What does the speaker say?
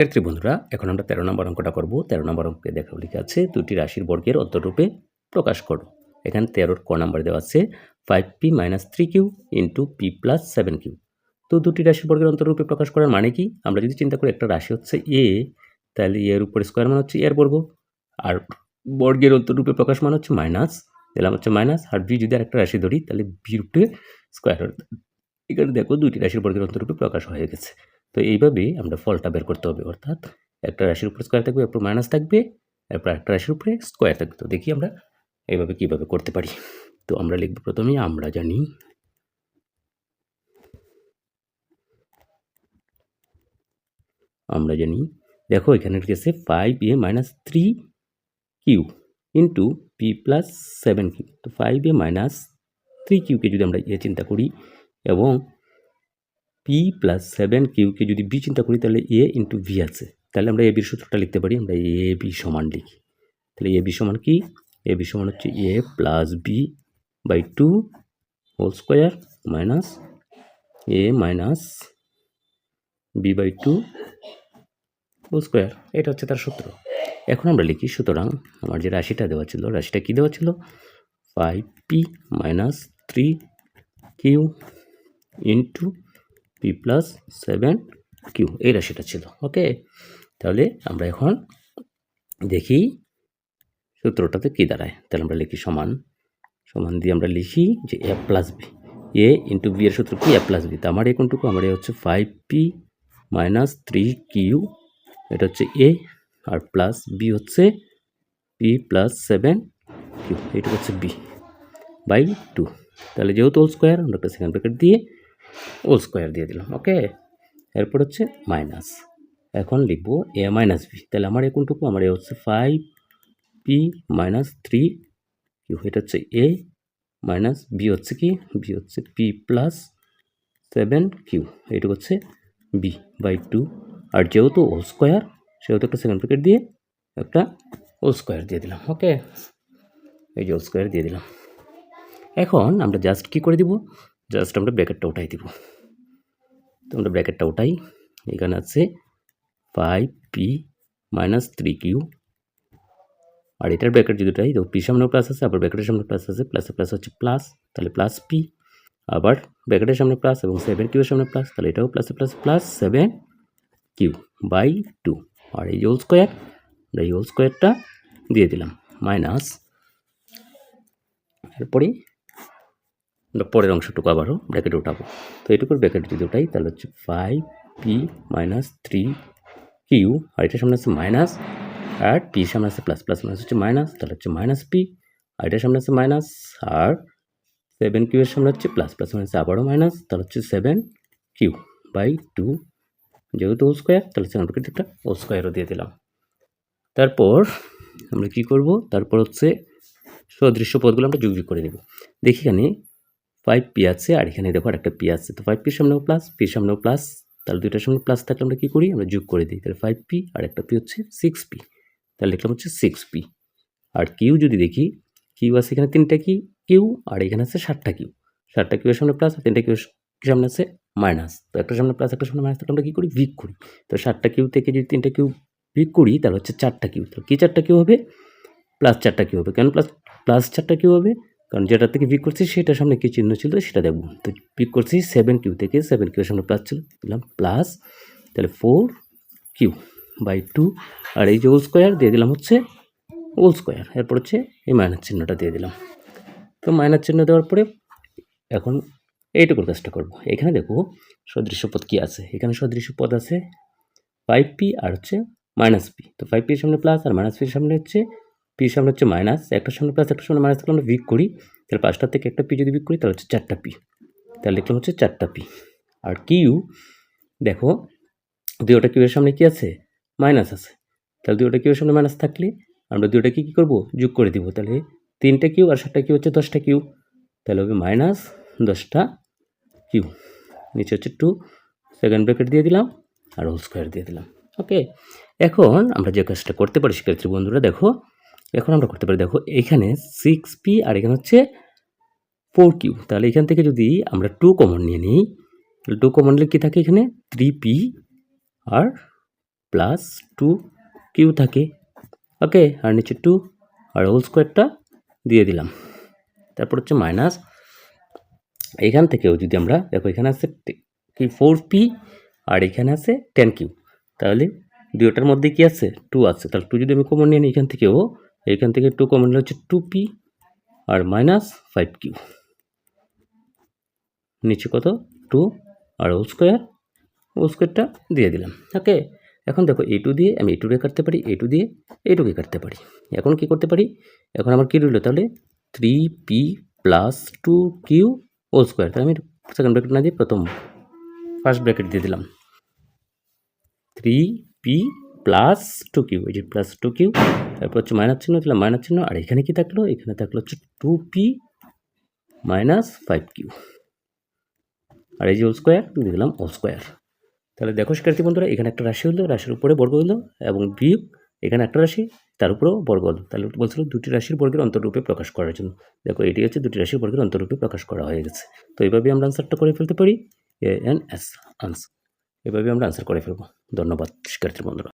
ক্ষেত্রে বন্ধুরা, এখন আমরা তেরো নম্বর অঙ্কটা করব। তেরো নম্বর অঙ্কে দেখা লেখা আছে দুটি রাশির বর্গের অন্তরূপে প্রকাশ করো। এখানে তেরোর ক নাম্বার দেওয়া আছে five p minus three q into p plus seven q তো দুটি রাশির বর্গের অন্তরূপে প্রকাশ করার মানে কি? আমরা যদি চিন্তা করি একটা রাশি হচ্ছে এ তাহলে এর উপর স্কোয়ার মানে হচ্ছে এর বর্গ। আর বর্গের অন্তরূপে প্রকাশ মানে হচ্ছে মাইনাস দিলাম হচ্ছে মাইনাস আর বি যদি আর একটা রাশি ধরি, তাহলে বির উপরে স্কোয়ার এখানে দেখো দুটি রাশির বর্গের অন্তরূপে প্রকাশ হয়ে গেছে। তো এইভাবেই আমরা ফলটা বের করতে হবে। অর্থাৎ একটা রাশির উপরে স্কোয়ার থাকবে, এরপর মাইনাস থাকবে, এরপর একটা রাশির উপরে স্কোয়ার থাকবে। তো দেখি আমরা এইভাবে কীভাবে করতে পারি। তো আমরা লিখব প্রথমে, আমরা জানি আমরা জানি, দেখো এখানে লিখেছে five A minus three q into p plus seven q তো ফাইভ এ মাইনাস থ্রি কিউকে যদি আমরা এ চিন্তা করি এবং পি প্লাস সেভেন কিউকে যদি বি চিন্তা করি, তাহলে এ ইন্টু ভি আছে। তাহলে আমরা এ বির সূত্রটা লিখতে পারি, আমরা এ বি সমান লিখি। তাহলে এ বি সমান কি? এ বি সমান হচ্ছে A plus B by two whole square minus A minus B by two whole square এটা হচ্ছে তার সূত্র। এখন আমরা লিখি, সুতরাং আমার যে রাশিটা দেওয়া ছিল, রাশিটা কী দেওয়া ছিল? Five p minus three q into p plus seven q এই রাশিটা ছিল ওকে তাহলে আমরা এখন দেখি সূত্রটাতে কী দাঁড়ায়। তাহলে আমরা লিখি সমান সমান দিয়ে আমরা লিখি যে A plus B A into B এর সূত্র কি? এ প্লাস বি তো আমার এ কোনটুকু? আমার হচ্ছে five p minus three q এটা হচ্ছে এ আর প্লাস বি হচ্ছে পি প্লাস সেভেন কিউ এটা হচ্ছে বি বাই টু তাহলে যেহেতু হোল স্কোয়ার আমরা একটা সেকেন্ড ব্র্যাকেট দিয়ে হোল স্কোয়ার দিয়ে দিলাম, ওকে? এরপর হচ্ছে মাইনাস। এখন লিখব এ মাইনাস বি। তাহলে আমার এ কোনটুকু আমার এ হচ্ছে five p minus three q এটা হচ্ছে এ মাইনাস বি হচ্ছে কি? বি হচ্ছে পি প্লাস সেভেন কিউ এইটুকু হচ্ছে বি বাই টু আর যেহেতু হোল স্কোয়ার, সেহেতু একটা সেকেন্ড ব্র্যাকেট দিয়ে একটা হোল স্কোয়ার দিয়ে দিলাম, ওকে? এই যে হোল স্কোয়ার দিয়ে দিলাম। এখন আমরা জাস্ট কি করে দিব? জাস্ট আমরা ব্র্যাকেটটা উঠাই দিব। তো আমরা ব্র্যাকেটটা উঠাই। এখানে আছে five p minus three q আর এটার ব্র্যাকেট যদি উঠাই, তো পি সামনে প্লাস আছে, আবার ব্র্যাকেটের সামনে প্লাস আছে প্লাসে প্লাস হচ্ছে প্লাস তাহলে প্লাস পি আবার ব্র্যাকেটের সামনে প্লাস এবং সেভেন কিউয়ের সামনে প্লাস তাহলে এটাও প্লাসে plus plus seven q by two আর এই হোল স্কোয়ার এই হোল স্কোয়ারটা দিয়ে দিলাম মাইনাস আমরা পরের অংশটুকু আবারও ব্র্যাকেটে উঠাবো। তো এটুকুর ব্র্যাকেট যদি উঠাই, তাহলে হচ্ছে five p minus three q আর এটার সামনে আছে মাইনাস আর পি সামনে আছে প্লাস প্লাস মাইনাস হচ্ছে মাইনাস তাহলে হচ্ছে মাইনাস পি আর এটার সামনে আছে মাইনাস আর সেভেন কিউ এর সামনে হচ্ছে প্লাস প্লাস মাইনাস আবারও মাইনাস তাহলে হচ্ছে সেভেন কিউ বাই টু যেহেতু ও স্কোয়ার তাহলে ব্র্যাকেট একটা হোল স্কোয়ারও দিয়ে দিলাম। তারপর আমরা কি করব? তারপর হচ্ছে সদৃশ্য পদগুলো আমরা যোগ করে নেব। দেখি এখানে ফাইভ পি আছে, আর এখানে দেখো একটা পি আছে, তো ফাইভ পির সামনেও প্লাস পির সামনেও প্লাস তাহলে দুইটার সামনে প্লাস থাকলে আমরা কী করি? আমরা যোগ করে দিই, তাহলে ফাইভ পি আর একটা পি হচ্ছে সিক্স পি তাহলে লিখলাম হচ্ছে সিক্স পি আর কিউ যদি দেখি কিউ আছে এখানে তিনটা কি কিউ আর এখানে আছে ষাটটা কিউ ষাটটা কিউয়ের সামনে প্লাস আর তিনটা কিউ সামনে আছে মাইনাস তো একটা সামনে প্লাস একটা সামনে মাইনাস আমরা কী করি? ভিক করি, তো সাতটা কিউ থেকে যদি তিনটা কিউ ভিক করি, তাহলে হচ্ছে চারটা কিউ তাহলে কী চারটা কিউ হবে? প্লাস চারটা কিউ হবে, কেন প্লাস প্লাস চারটা কিউ হবে? কারণ যেটা থেকে পিক করছি সেটার সামনে কী চিহ্ন ছিল সেটা দেখব। তো পিক করছি সেভেন কিউ থেকে সেভেন কিউর সামনে প্লাস ছিল, দিলাম প্লাস তাহলে ফোর কিউ বাই টু আর এই যে হোল স্কোয়ার দিয়ে দিলাম হচ্ছে হোল স্কোয়ার এরপর হচ্ছে এই মাইনাস চিহ্নটা দিয়ে দিলাম। তো মাইনাস চিহ্ন দেওয়ার পরে এখন এইটুকুর কাজটা করব। এখানে দেখো সদৃশ্য পদ কী আছে। এখানে সদৃশ্য পদ আছে ফাইভ পি আর হচ্ছে মাইনাস পি তো ফাইভ পির সামনে প্লাস আর মাইনাস পির সামনে হচ্ছে পির সামনে হচ্ছে মাইনাস একটা সামনে প্লাস একটা সামনে মাইনাস থাকলে আমরা বিক করি, তাহলে পাঁচটা থেকে একটা পি যদি বিক করি, তাহলে হচ্ছে চারটা পি তাহলে লিখলাম হচ্ছে চারটা পি আর কিউ দেখো দুইটা কিউয়ের সামনে কি আছে? মাইনাস আছে। তাহলে দুইটা কিউয়ের সামনে মাইনাস থাকলে আমরা দুইটা কি কী করব? যোগ করে দিব। তাহলে তিনটা কিউ আর সাতটা কিউ হচ্ছে দশটা কিউ তাহলে হবে মাইনাস দশটা কিউ নিচে হচ্ছে টু সেকেন্ড ব্র্যাকেট দিয়ে দিলাম আর হোল স্কোয়ার দিয়ে দিলাম। ওকে এখন আমরা যে কাজটা করতে পারি শিক্ষার্থী বন্ধুরা দেখো এখন আমরা করতে পারি, দেখো, এখানে সিক্স পি আর এখানে হচ্ছে ফোর কিউ তাহলে এখান থেকে যদি আমরা টু কমন নিয়ে নিই, তাহলে টু কমন নিলে কী থাকে এখানে? থ্রি পি আর প্লাস টু কিউ থাকে। ওকে আর নিচে টু আর হোল স্কোয়ারটা দিয়ে দিলাম। তারপর হচ্ছে মাইনাস এখান থেকেও যদি আমরা, দেখো, এখানে আছে কি ফোর পি আর এখানে আছে টেন কিউ তাহলে দুটোটার মধ্যে কি আছে? টু আছে। তাহলে টু যদি আমি কমন নিয়ে নিই, এখান থেকেও এখান থেকে টু কমন হচ্ছে টু পি আর মাইনাস ফাইভ কিউ নিচে কত? টু আর ও স্কোয়ার ও স্কোয়ারটা দিয়ে দিলাম। ওকে এখন দেখো টু দিয়ে আমি এ টুকে কাটতে পারি টু দিয়ে এ টুকে কাটতে পারি। এখন কি করতে পারি? এখন আমার কী রইল তাহলে? Three p plus two q ও স্কোয়ার তাহলে আমি সেকেন্ড ব্র্যাকেট না দিয়ে প্রথম ফার্স্ট ব্র্যাকেট দিয়ে দিলাম। Three p plus two q, এই যে প্লাস টু কিউ, তারপর হচ্ছে মাইনাস চিহ্ন দিলাম মাইনাস চিহ্ন, আর এখানে কি থাকল? এখানে থাকল হচ্ছে two p minus five q. আর এই যে ও স্কোয়ার, দিয়ে দিলাম হোল স্কোয়ার। তাহলে দেখো শিক্ষার্থী বন্ধুরা, এখানে একটা রাশি হলো, রাশির উপরে বর্গ হলো, এবং বিয়োগ, এখানে একটা রাশি, তার উপরেও বর্গ হলো। তাহলে বলছিল দুটি রাশির বর্গের অন্তরূপে প্রকাশ করার জন্য। দেখো, এটি হচ্ছে দুটি রাশির বর্গের অন্তরূপে প্রকাশ করা হয়ে গেছে। তো এইভাবে আমরা আনসারটা করে ফেলতে পারি? এ এন এস আনসার এভাবে আমরা আনসার করে ফেলব। ধন্যবাদ, শিক্ষার্থী বন্ধুরা।